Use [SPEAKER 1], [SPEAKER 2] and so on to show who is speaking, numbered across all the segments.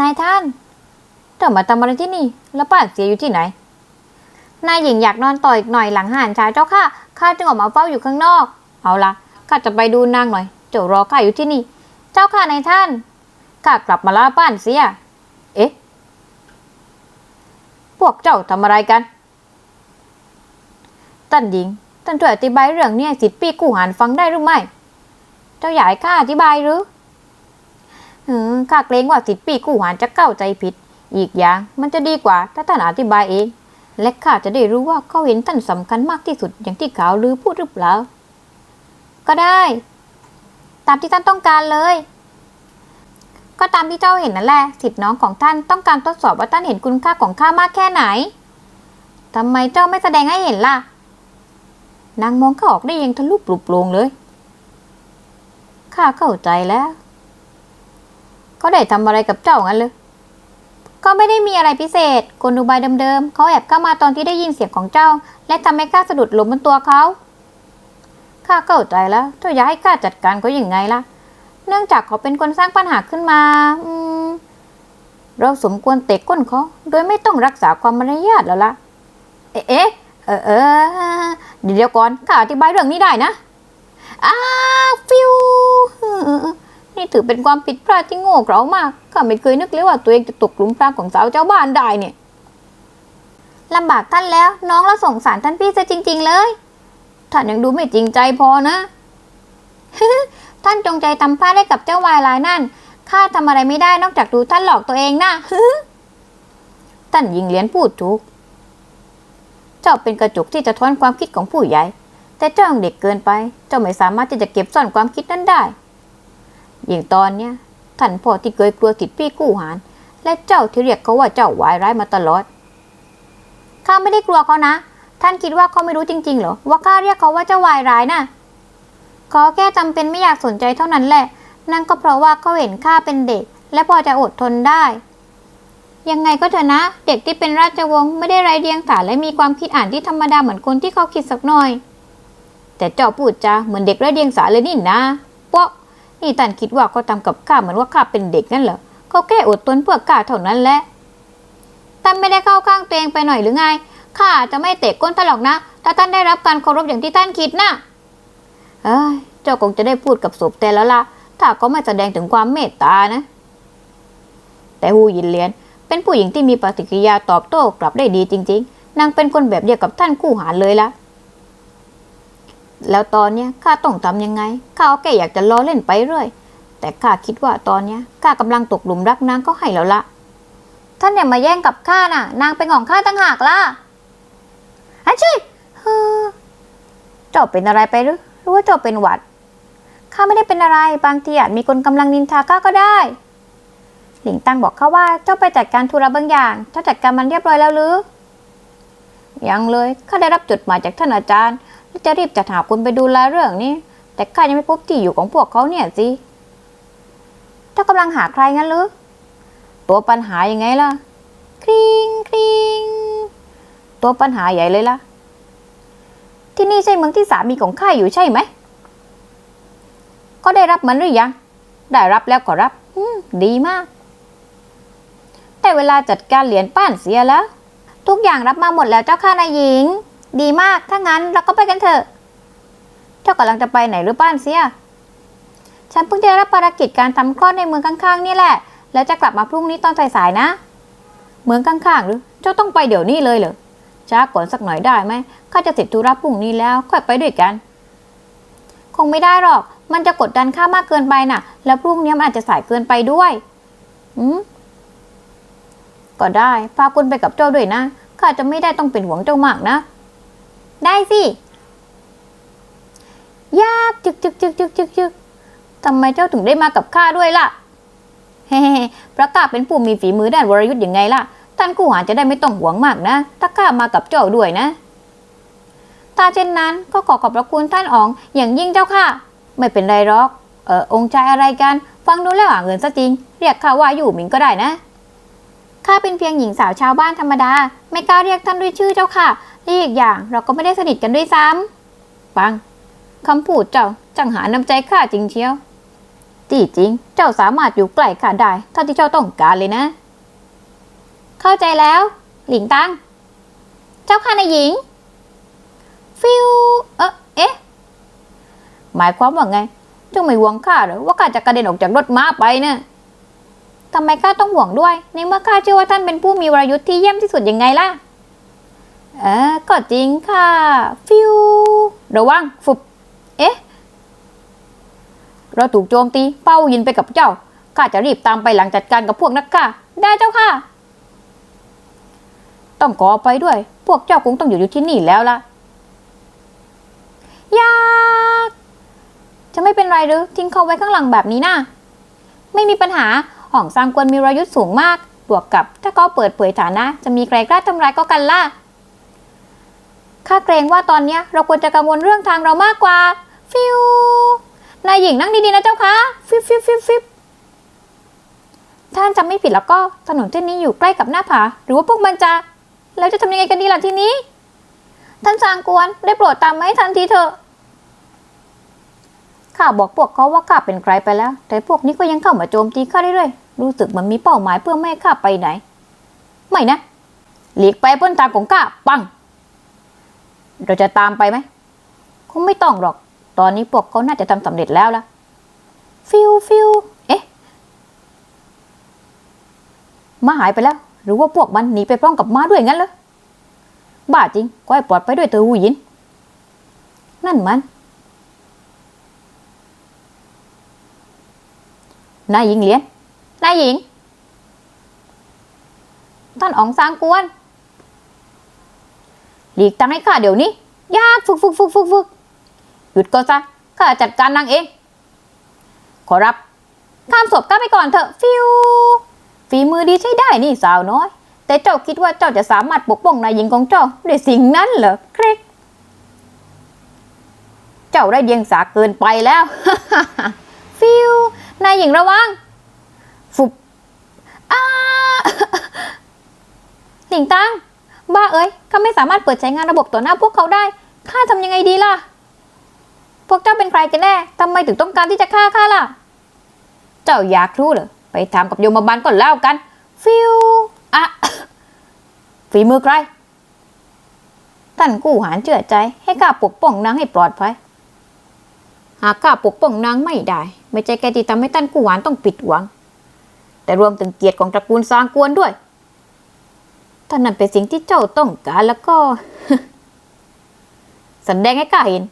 [SPEAKER 1] นายท่าน
[SPEAKER 2] เจ้ามาทำอะไรที่นี่ แล้วป้าเสียอยู่ที่ไหน
[SPEAKER 1] นายหญิงอยากนอนต่ออีกหน่อยหลังอาหารเช้าเจ้าค่ะ ข้าจึงออกมาเฝ้าอยู่ข้างนอก
[SPEAKER 2] เอาละข้าจะไปดูนางหน่อย เจ้ารอข้าอยู่ที่นี่
[SPEAKER 1] เจ้าค่ะนายท่าน
[SPEAKER 2] ข้ากลับมาล่าป้านเสีย เอ๊ะ พวกเจ้าทำอะไรกัน ท่านหญิง ท่านช่วยอธิบายเรื่องเนี้สิทธิ์ปีกู้หานฟังได้หรือไม่
[SPEAKER 1] เจ้าอยากให้ข้าอธิบายหรือ เออข้าเกรงว่าสิทธิ์ปีกู้หานจะเข้าใจผิด
[SPEAKER 2] อีกอย่างมันจะดีกว่าถ้าท่านอธิบายเอง และข้าจะได้รู้ว่าเขาเห็นท่านสำคัญมากที่สุดอย่างที่ข่าวลือพูดหรือเปล่า
[SPEAKER 1] ก็ได้ ตามที่ท่านต้องการเลย ก็ตามที่เจ้าเห็นนั่นแหละสิทธิ์น้องของท่านต้องการทดสอบว่าท่านเห็นคุณค่าของข้ามากแค่ไหนทำไมเจ้าไม่แสดงให้เห็นล่ะ
[SPEAKER 2] นางมองเขาออกได้ยังทะลุปลุกโปรงเลย ข้าเข้าใจแล้ว เขาได้ทำอะไรกับเจ้างั้นเลย
[SPEAKER 1] ก็ไม่ได้มีอะไรพิเศษกลอุบายเดิมๆเขาแอบเข้ามาตอนที่ได้ยินเสียงของเจ้า และทำให้ข้าสะดุดล้มบนตัวเขา
[SPEAKER 2] ข้าเข้าใจแล้วเจ้าอยากให้ข้าจัดการเขาอย่างไงล่ะ
[SPEAKER 1] เนื่องจากเขาเป็นคนสร้างปัญหาขึ้นมาอืม
[SPEAKER 2] เราสมควรเตะก้นเขาโดยไม่ต้องรักษาความมารยาทแล้วล่ะ เอ๊ะ เอ๊ะเออเออเดี๋ยวก่อนข้าอธิบายเรื่องนี้ได้นะ
[SPEAKER 1] อ้าฟิว นี่ถือเป็นความผิดพลาดที่โง่เขลามาก
[SPEAKER 2] ข้าไม่เคยนึกเลยว่าตัวเองจะตกหลุมพรางของสาวเจ้าบ้านได้เนี่ย
[SPEAKER 1] ลำบากท่านแล้ว น้องละสงสารท่านพี่ซะจริง ๆ เลย
[SPEAKER 2] ท่านยังดูไม่จริงใจพอนะ
[SPEAKER 1] ท่านจงใจทำพลาดให้กับเจ้าวายร้ายนั่นข้าทำอะไรไม่ได้นอกจากดูท่านหลอกตัวเองนะ
[SPEAKER 2] ท่านยิงเหรียญพูดถูกเจ้าเป็นกระจกที่จะท้อนความคิดของผู้ใหญ่ แต่เจ้ายังเด็กเกินไป เจ้าไม่สามารถที่จะเก็บซ่อนความคิดนั้นได้ ย่างตอนเนี้ยท่านพ่อที่เคยกลัวติดพี่กู้หารและเจ้าที่เรียกเขาว่าเจ้าวายร้ายมาตลอด
[SPEAKER 1] ข้าไม่ได้กลัวเขานะ ท่านคิดว่าเขาไม่รู้จริงๆเหรอว่าข้าเรียกเขาว่าเจ้าวายร้ายน่ะเขาแค่จำเป็นไม่อยากสนใจเท่านั้นแหละ นั่นก็เพราะว่าเขาเห็นข้าเป็นเด็ก และพอจะอดทนได้ ยังไงก็เถอะนะ เด็กที่เป็นราชวงศ์ไม่ได้ไร้เดียงสาและมีความคิดอ่านที่ธรรมดาเหมือนคนที่เขาคิดสักหน่อย
[SPEAKER 2] แต่เจ้าพูดจาเหมือนเด็กไร้เดียงสาเลยนี่นะ นี่ท่านคิดว่าเขาทำกับข้าเหมือนว่าข้าเป็นเด็กนั่นเหรอเขาแค่อดทนเพื่อข้าเท่านั้นแหละ
[SPEAKER 1] ท่านไม่ได้เข้าข้างตัวเองไปหน่อยหรือไงข้าจะไม่เตะก้นท่านหรอกนะ ถ้าท่านได้รับการเคารพอย่างที่ท่านคิดนะ
[SPEAKER 2] เอ้ยเจ้าคงจะได้พูดกับศพแต่แล้วละถ้าเขาไม่แสดงถึงความเมตตานะ แต่ฮูยินเลียน เป็นผู้หญิงที่มีปฏิกิริยาตอบโต้กลับได้ดีจริง ๆ นางเป็นคนแบบเดียวกับท่านคู่หารเลยละ แล้วตอนเนี้ยข้าต้องทำยังไงข้าแค่อยากจะล้อเล่นไปเรื่อย แต่ข้าคิดว่าตอนเนี้ยข้ากำลังตกหลุมรักนางก็ให้แล้วละ
[SPEAKER 1] ท่านอย่ามาแย่งกับข้าน่ะ นางเป็นของข้าตั้งหากล่ะอาชิเฮ้อ
[SPEAKER 2] เจ้าเป็นอะไรไปหรือหรือว่าเจ้าเป็นหวัด
[SPEAKER 1] ข้าไม่ได้เป็นอะไรบางทีอาจมีคนกำลังนินทาข้าก็ได้ หลิงตั้งบอกข้าว่าเจ้าไปจัดการธุระบางอย่างเจ้าจัดการมันเรียบร้อยแล้วหรือ
[SPEAKER 2] ยังเลยข้าได้รับจดหมายจากท่านอาจารย์ จะรีบจัดหาคนไปดูแลเรื่องนี้ แต่ข้ายังไม่พบที่อยู่ของพวกเขาเนี่ยสิ
[SPEAKER 1] เจ้ากำลังหาใครงั้นหรือ
[SPEAKER 2] ตัวปัญหายังไงล่ะ
[SPEAKER 1] คริงคริง
[SPEAKER 2] ตัวปัญหาใหญ่เลยล่ะ ที่นี่ใช่เมืองที่สามีของข้าอยู่ใช่ไหม ก็ได้รับมันหรือยัง ได้รับแล้วก็รับอืดีมาก แต่เวลาจัดการเหรียญป้านเสียแล้ว
[SPEAKER 1] ทุกอย่างรับมาหมดแล้วเจ้าค่ะนายหญิง ดีมาก ถ้างั้นเราก็ไปกันเถอะ
[SPEAKER 2] เจ้ากำลังจะไปไหนหรือป้านเสีย
[SPEAKER 1] ฉันเพิ่งได้รับภารกิจการทำคลอดในเมืองข้างๆ นี่แหละ แล้วจะกลับมาพรุ่งนี้ตอนสายๆนะ
[SPEAKER 2] เมืองข้างๆหรือ เจ้าต้องไปเดี๋ยวนี้เลยเหรอ ช้าก่อนสักหน่อยได้ไหม ข้าจะเสร็จธุระพรุ่งนี้แล้ว ค่อยไปด้วยกัน
[SPEAKER 1] คงไม่ได้หรอก มันจะกดดันข้ามากเกินไปน่ะ แล้วพรุ่งนี้มันอาจจะสายเกินไปด้วย
[SPEAKER 2] อืมก็ได้ พาคุณไปกับเจ้าด้วยนะ ข้าจะไม่ได้ต้องเป็นห่วงเจ้ามากนะ
[SPEAKER 1] ได้สิ
[SPEAKER 2] ยากจึกจึกจึกจึกจึกจึกทำไมเจ้าถึงได้มากับข้าด้วยล่ะ เฮ้พระข้าเป็นผู้มีฝีมือด้านวรยุทธ์ยังไงล่ะ ท่านกู้หาจะได้ไม่ต้องห่วงมากนะ ถ้าข้ามากับเจ้าด้วยนะ
[SPEAKER 1] ถ้าเช่นนั้นก็ขอขอบพระคุณท่านอ๋องอย่างยิ่งเจ้าค่ะ
[SPEAKER 2] ไม่เป็นไรหรอก เออองค์ชายอะไรกัน ฟังดูแล้วหาเงินซะจริง เรียกข้าว่าอยู่หมิงก็ได้นะ
[SPEAKER 1] ข้าเป็นเพียงหญิงสาวชาวบ้านธรรมดา ไม่กล้าเรียกท่านด้วยชื่อเจ้าค่ะและอีกอย่างเราก็ไม่ได้สนิทกันด้วยซ้ำ
[SPEAKER 2] ปังคำพูดเจ้าจังหาน้ำใจข้าจริงเชียวที่จริง เจ้าสามารถอยู่ใกล้ข้าได้เท่าที่เจ้าต้องการเลยนะ
[SPEAKER 1] เข้าใจแล้ว หลิงตังเจ้าค่ะนายหญิง ฟิวเอ๊ะเอ๊ะ
[SPEAKER 2] หมายความว่าไงเจ้าไม่หวงข้าหรอว่าข้าจะกระเด็นออกจากรถม้าไปเนี่ย
[SPEAKER 1] ทำไมข้าต้องห่วงด้วย ในเมื่อข้าเชื่อว่าท่านเป็นผู้มีวรยุทธ์ที่เยี่ยมที่สุดยังไงล่ะ
[SPEAKER 2] เออก็จริงค่ะ ฟิว ระวัง ฟุบ เอ๊ะ เราถูกโจมตี เป้ายินไปกับเจ้า ข้าจะรีบตามไปหลังจัดการกับพวกนักฆ่า
[SPEAKER 1] ได้เจ้าค่ะ
[SPEAKER 2] ต้องขอไปด้วย พวกเจ้าคงต้องอยู่อยู่ที่นี่แล้วล่ะ
[SPEAKER 1] ยาก จะไม่เป็นไรหรือทิ้งเขาไว้ข้างหลังแบบนี้นะ่ะไม่มีปัญหา ห้องสางกวนมีวรยุทธ์สูงมาก บวกกับถ้าเขาเปิดเผยฐานะ จะมีใครกล้าทำร้ายก็กันล่ะ ข้าเกรงว่าตอนเนี้ยเราควรจะกังวลเรื่องทางเรามากกว่า ฟิวนายหญิงนั่งดีๆนะเจ้าคะฟิบฟิบฟิบฟิบท่านจำไม่ผิดแล้วก็ถนนเส้นนี้อยู่ใกล้กับหน้าผา หรือว่าพวกมันจะ แล้วจะทำยังไงกันดีล่ะทีนี้ ท่านจางกวนได้โปรดตามมาให้ทันทีเถอะ
[SPEAKER 2] ข้าบอกพวกเขาว่าข้าเป็นใครไปแล้ว แต่พวกนี้ก็ยังเข้ามาโจมตีข้าเรื่อยๆ รู้สึกมันมีเป้าหมายเพื่อไม่ให้ข้าไปไหน ไม่นะ หลีกไปเพ้นทาของข้าปัง เราจะตามไปไหมคงไม่ต้องหรอก ตอนนี้พวกเขาน่าจะทำสำเร็จแล้วล่ะ ฟิวฟิวเอ๊ะ มาหายไปแล้ว หรือว่าพวกมันหนีไปพร้อมกับม้าด้วยงั้นเหรอบ้าจริงก็ให้ปลอดไปด้วยเธอหูยิน นั่นมันนายหญิงเหรียญ
[SPEAKER 1] นายหญิง ท่านอ๋องซางกวน
[SPEAKER 2] หลีกทางให้ข้าเดี๋ยวนี้
[SPEAKER 1] ยากฝึกฝึกฝึกฝึกฝึก
[SPEAKER 2] หยุดก็ซะ ข้าจัดการนางเอง ขอรับ
[SPEAKER 1] ข้ามศพก้าไปก่อนเถอะ ฟิว
[SPEAKER 2] ฝีมือดีใช้ได้นี่สาวน้อย แต่เจ้าคิดว่าเจ้าจะสามารถปกป้องนายหญิงของเจ้าด้วยสิ่งนั้นเหรอเครกเจ้าได้เดียงสาเกินไปแล้ว
[SPEAKER 1] ฟิวนายหญิงระวัง
[SPEAKER 2] ฟุบ
[SPEAKER 1] อ้าหลิงตังบ้าเอ้ยข้าไม่สามารถเปิดใช้งานระบบต่อหน้าพวกเขาได้ข้าทำยังไงดีล่ะ พวกเจ้าเป็นใครกันแน่ทำไมถึงต้องการที่จะฆ่าข้าล่ะ
[SPEAKER 2] เจ้าอยากรู้เหรอไปถามกับโยมบาลก่อนแล้วกัน
[SPEAKER 1] ฟิว
[SPEAKER 2] อะฝีมือใครท่านกู้หารเชื่อใจ ให้ข้าปกป้องนางให้ปลอดภัยหากข้าปกป้องนางไม่ได้ ไม่ใช่แค่ที่ทำให้ท่านกู้หารต้องผิดหวัง แต่รวมถึงเกียรติของตระกูลซางกวนด้วย ถ้านั่นเป็นสิ่งที่เจ้าต้องการแล้วก็แสดงให้ข้าเห็น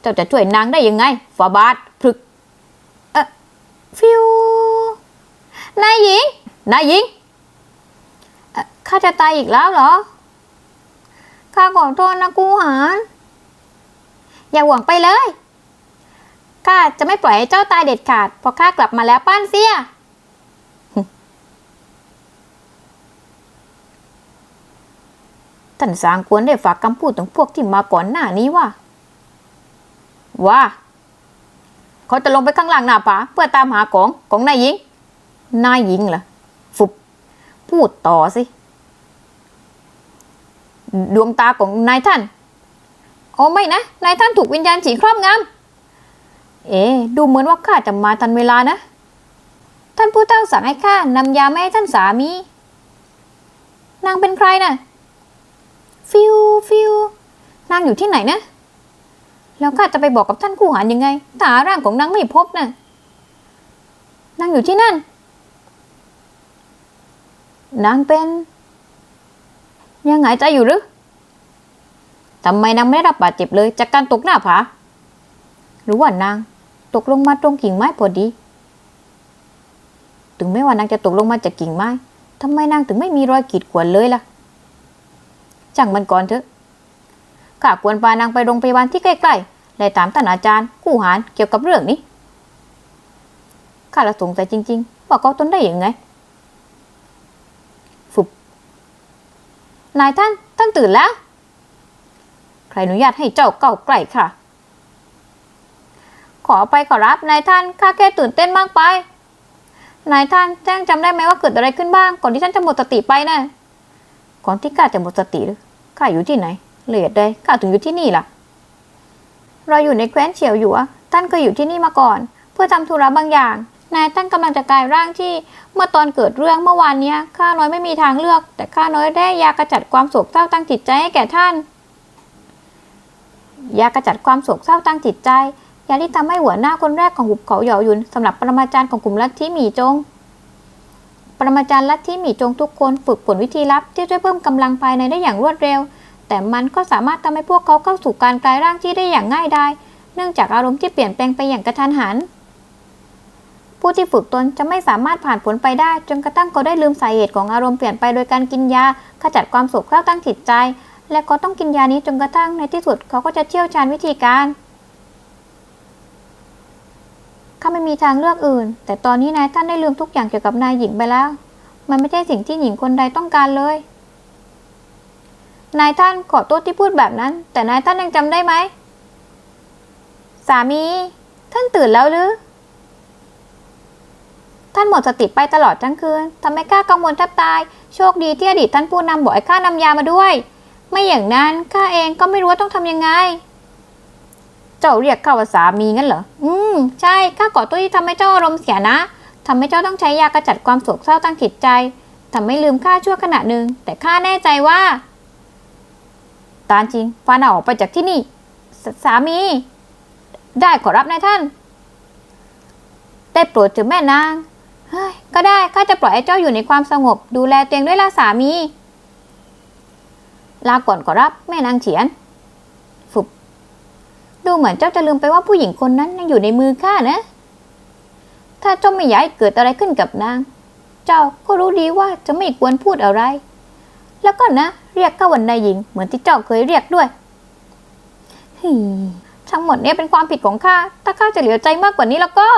[SPEAKER 2] เจ้าจะช่วยนางได้ยังไงฝาบาทพลึก
[SPEAKER 1] ฟิวนายหญิง
[SPEAKER 2] นายหญิง
[SPEAKER 1] ข้าจะตายอีกแล้วเหรอ ข้าขอโทษนะกูหารอย่าหวังไปเลย ข้าจะไม่ปล่อยให้เจ้าตายเด็ดขาดพราะข้ากลับมาแล้วป้านเสีย
[SPEAKER 2] ท่านสางควรได้ฝากคำพูดถึงพวกที่มาก่อนหน้านี้ว่า ว่า เขาจะลงไปข้างล่างหน้าผาเพื่อตามหาของของนายหญิง นายหญิงเหรอฟุบพูดต่อสิ ดวงตาของนายท่าน
[SPEAKER 1] โอ้ไม่นะ นายท่านถูกวิญญาณฉีครอบงำ
[SPEAKER 2] เอ๊ะดูเหมือนว่าข้าจะมาทันเวลานะ
[SPEAKER 1] ท่านผู้เฒ่าสั่งให้ข้านำยาแมาให้ท่านสามี นางเป็นใครน่ะ ฟิวฟิวนางอยู่ที่ไหนนะแล้วข้าจะไปบอกกับท่านคู่หารยังไงถ้าร่างของนางไม่พบน่ะนางอยู่ที่นั่น
[SPEAKER 2] นางเป็น ยังหายใจอยู่หรือทำไมนางไม่ได้รับบาดเจ็บเลย จากการตกหน้าผา หรือว่านางตกลงมาตรงกิ่งไม้พอดี ถึงแม้ว่านางจะตกลงมาจากกิ่งไม้ทำไมนางถึงไม่มีรอยขีดข่วนเลยล่ะ ช่างมันก่อนเถอะข้าควรพานางไปโรงพยาบาลที่ใกล้ๆและถามท่านอาจารย์กู้หารเกี่ยวกับเรื่องนี้ข้าละสงสัยจริงๆว่าเขาทนได้อยังไง
[SPEAKER 1] นายท่านท่านตื่นแล้ว
[SPEAKER 2] ใครอนุญาตให้เจ้าเก้าใกล้ค่ะ
[SPEAKER 1] ขอไปขอรับนายท่านข้าแค่ตื่นเต้นมากไปนายท่านแจ้งจำได้ไหมว่าเกิดอะไรขึ้นบ้าง ก่อนที่ท่านจะหมดสติไปนะ่ะ
[SPEAKER 2] ก่อนที่ข้าจะหมดสติหรือ ข้าอยู่ที่ไหน เลือใดข้าถึงอยู่ที่นี่ล่ะ
[SPEAKER 1] เราอยู่ในแคว้นเฉียวอยู่อะท่านเคยอยู่ที่นี่มาก่อน เพื่อทำธุระบางอย่าง นายท่านกำลังจะกลายร่างที่ เมื่อตอนเกิดเรื่องเมื่อวานเนี้ยข้าน้อยไม่มีทางเลือก แต่ข้าน้อยได้ยากระจัดความโศกเศร้าตั้งจิตใจให้แก่ท่าน ยากระจัดความโศกเศร้าตั้งจิตใจยาที่ทำให้หัวหน้าคนแรกของหุบเขาหยาหยุนสำหรับปรมาจารย์ของกลุ่มลัทธิหมี่จง ปรมาจารย์ลัทธิหมีจงทุกคนฝึกฝนวิธีลับที่ช่วยเพิ่มกำลังภายในได้อย่างรวดเร็ว แต่มันก็สามารถทำให้พวกเขาเข้าสู่การกลายร่างที่ได้อย่างง่ายดายเนื่องจากอารมณ์ที่เปลี่ยนแปลงไปอย่างกระทันหัน ผู้ที่ฝึกตนจะไม่สามารถผ่านผลไปได้ จนกระทั่งเขาได้ลืมสาเหตุของอารมณ์เปลี่ยนไปโดยการกินยาขจัดความโศกเศร้าตั้งจิตใจ และก็ต้องกินยานี้จนกระทั่งในที่สุดเขาก็จะเชี่ยวชาญวิธีการ ข้าไม่มีทางเลือกอื่น แต่ตอนนี้นายท่านได้ลืมทุกอย่างเกี่ยวกับนายหญิงไปแล้ว มันไม่ใช่สิ่งที่หญิงคนใดต้องการเลย นายท่านขอโทษที่พูดแบบนั้น แต่นายท่านยังจำได้ไหม สามี ท่านตื่นแล้วหรือ ท่านหมดสติไปตลอดทั้งคืนทำให้ข้ากังวลแทบตาย โชคดีที่อดีตท่านผู้นำบอกให้ข้านำยามาด้วย ไม่อย่างนั้นข้าเองก็ไม่รู้ว่าต้องทำยังไง เจ้าเรียกข้าว่าสามีงั้นเหรอ อืม ใช่ ข้าขอโทษที่ทำให้เจ้าอารมณ์เสียนะ ทำให้เจ้าต้องใช้ยากระจัดความโศกเศร้าตั้งจิตใจ ทำให้ลืมข้าชั่วขณะหนึ่ง แต่ข้าแน่ใจว่า ตาจริงฟานเอาออกไปจากที่นี่สสามี ได้ขอรับนายท่าน ได้โปรดเถึงแม่นาง เฮ้ย ก็ได้ ข้าจะปล่อยให้เจ้าอยู่ในความสงบ ดูแลตัวเองด้วยล่ะสามี ลาก่อนขอรับแม่นางเฉียน ดูเหมือนเจ้าจะลืมไปว่าผู้หญิงคนนั้นยังอยู่ในมือข้านะ ถ้าเจ้าไม่อยากให้เกิดอะไรขึ้นกับนาง เจ้าก็รู้ดีว่าจะไม่ควรพูดอะไร แล้วก็นะ เรียกข้าวันนายหญิงเหมือนที่เจ้าเคยเรียกด้วยฮีทั้งหมดนี้เป็นความผิดของข้า ถ้าข้าจะเหลียวใจมากกว่านี้แล้วก็